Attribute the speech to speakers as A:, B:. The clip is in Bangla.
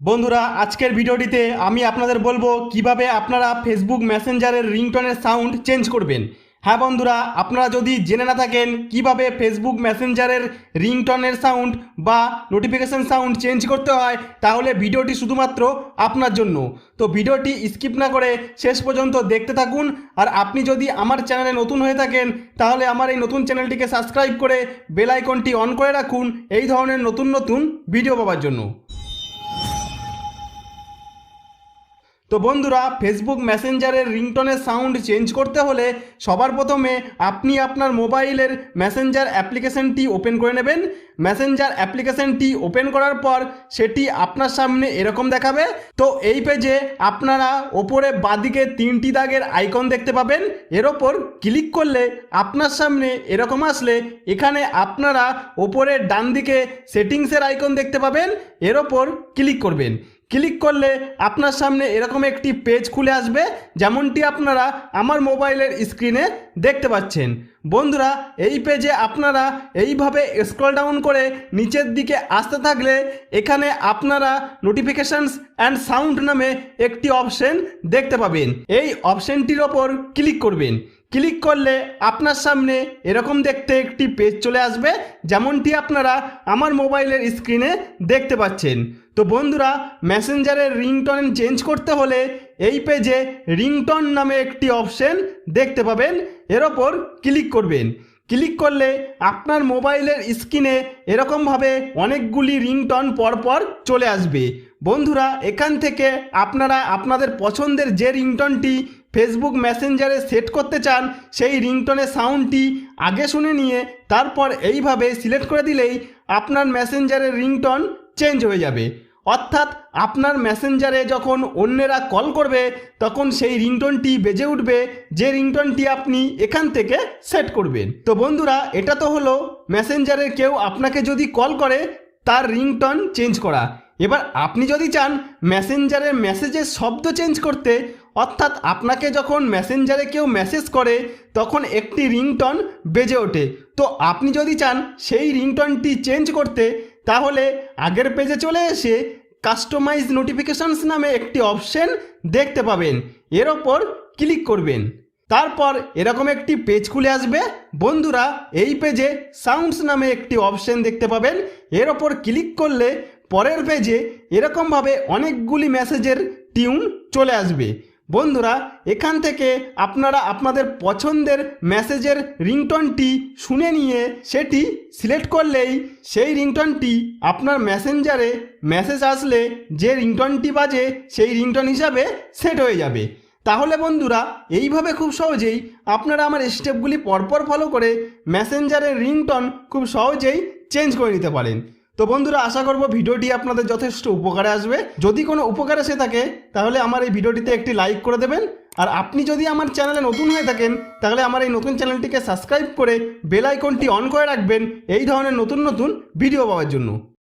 A: বন্ধুরা, আজকের ভিডিওটিতে আমি আপনাদের বলব কীভাবে আপনারা ফেসবুক মেসেঞ্জারের রিংটনের সাউন্ড চেঞ্জ করবেন। হ্যাঁ বন্ধুরা, আপনারা যদি জেনে না থাকেন কীভাবে ফেসবুক মেসেঞ্জারের রিংটনের সাউন্ড বা নোটিফিকেশন সাউন্ড চেঞ্জ করতে হয়, তাহলে ভিডিওটি শুধুমাত্র আপনার জন্য। তো ভিডিওটি স্কিপ না করে শেষ পর্যন্ত দেখতে থাকুন, আর আপনি যদি আমার চ্যানেলে নতুন হয়ে থাকেন, তাহলে আমার এই নতুন চ্যানেলটিকে সাবস্ক্রাইব করে বেল আইকনটি অন করে রাখুন, এই ধরনের নতুন নতুন ভিডিও পাওয়ার জন্য। তো বন্ধুরা ফেসবুক মেসেঞ্জারের রিংটনের সাউন্ড চেঞ্জ করতে হলে সবার প্রথমে আপনি আপনার মোবাইলের মেসেঞ্জার অ্যাপ্লিকেশনটি ওপেন করে নেবেন। মেসেঞ্জার অ্যাপ্লিকেশনটি ওপেন করার পর সেটি আপনার সামনে এরকম দেখাবে। তো এই পেজে আপনারা ওপরে বাদিকে তিনটি দাগের আইকন দেখতে পাবেন। এর ওপর ক্লিক করলে আপনার সামনে এরকম আসলে এখানে আপনারা ওপরের ডান দিকে সেটিংসের আইকন দেখতে পাবেন। এর ওপর ক্লিক করবেন। ক্লিক করলে আপনার সামনে এরকম একটি পেজ খুলে আসবে, যেমনটি আপনারা আমার মোবাইলের স্ক্রিনে দেখতে পাচ্ছেন। বন্ধুরা, এই পেজে আপনারা এইভাবে স্ক্রল ডাউন করে নিচের দিকে আসতে থাকলে এখানে আপনারা নোটিফিকেশনস অ্যান্ড সাউন্ড নামে একটি অপশন দেখতে পাবেন। এই অপশনটির ওপর ক্লিক করবেন। ক্লিক করলে আপনার সামনে এরকম দেখতে একটি পেজ চলে আসবে, যেমনটি আপনারা আমার মোবাইলের স্ক্রিনে দেখতে পাচ্ছেন। তো বন্ধুরা মেসেঞ্জারের রিংটন চেঞ্জ করতে হলে এই পেজে রিংটন নামে একটি অপশন দেখতে পাবেন। এর ওপর ক্লিক করবেন। ক্লিক করলে আপনার মোবাইলের স্ক্রিনে এরকমভাবে অনেকগুলি রিংটন পরপর চলে আসবে। বন্ধুরা, এখান থেকে আপনারা, আপনাদের পছন্দের যে রিংটনটি ফেসবুক মেসেঞ্জারে সেট করতে চান, সেই রিংটনের সাউন্ডটি আগে শুনে নিয়ে তারপর এইভাবে সিলেক্ট করে দিলেই আপনার মেসেঞ্জারের রিংটন চেঞ্জ হয়ে যাবে। অর্থাৎ আপনার মেসেঞ্জারে যখন অন্যেরা কল করবে, তখন সেই রিংটনটি বেজে উঠবে, যে রিংটনটি আপনি এখান থেকে সেট করবেন। তো বন্ধুরা, এটা তো হলো মেসেঞ্জারে কেউ আপনাকে যদি কল করে, তার রিংটন চেঞ্জ করা। এবার আপনি যদি চান মেসেঞ্জারের মেসেজের শব্দ চেঞ্জ করতে, অর্থাৎ আপনাকে যখন মেসেঞ্জারে কেউ মেসেজ করে, তখন একটি রিংটন বেজে ওঠে। তো আপনি যদি চান সেই রিংটনটি চেঞ্জ করতে, তাহলে আগের পেজে চলে এসে কাস্টমাইজ নোটিফিকেশনস নামে একটি অপশন দেখতে পাবেন। এর ওপর ক্লিক করবেন। তারপর এরকম একটি পেজ খুলে আসবে। বন্ধুরা, এই পেজে সাউন্ডস নামে একটি অপশন দেখতে পাবেন। এর ওপর ক্লিক করলে পরের পেজে এরকমভাবে অনেকগুলি মেসেজের টিউন চলে আসবে। বন্ধুরা, এখান থেকে আপনারা আপনাদের পছন্দের মেসেজের রিংটনটি শুনে নিয়ে সেটি সিলেক্ট করলেই সেই রিংটনটি আপনার মেসেঞ্জারে মেসেজ আসলে যে রিংটনটি বাজে সেই রিংটন হিসাবে সেট হয়ে যাবে। তাহলে বন্ধুরা, এইভাবে খুব সহজেই আপনারা আমার স্টেপগুলি পরপর ফলো করে মেসেঞ্জারের রিংটন খুব সহজেই চেঞ্জ করে নিতে পারেন। তো বন্ধুরা, আশা করব ভিডিওটি আপনাদের যথেষ্ট উপকারে আসবে। যদি কোনো উপকার এসে থাকে, তাহলে আমার এই ভিডিওটিতে একটি লাইক করে দেবেন। আর আপনি যদি আমার চ্যানেলে নতুন হয়ে থাকেন, তাহলে আমার এই নতুন চ্যানেলটিকে সাবস্ক্রাইব করে বেল আইকনটি অন করে রাখবেন, এই ধরনের নতুন নতুন ভিডিও পাওয়ার জন্য।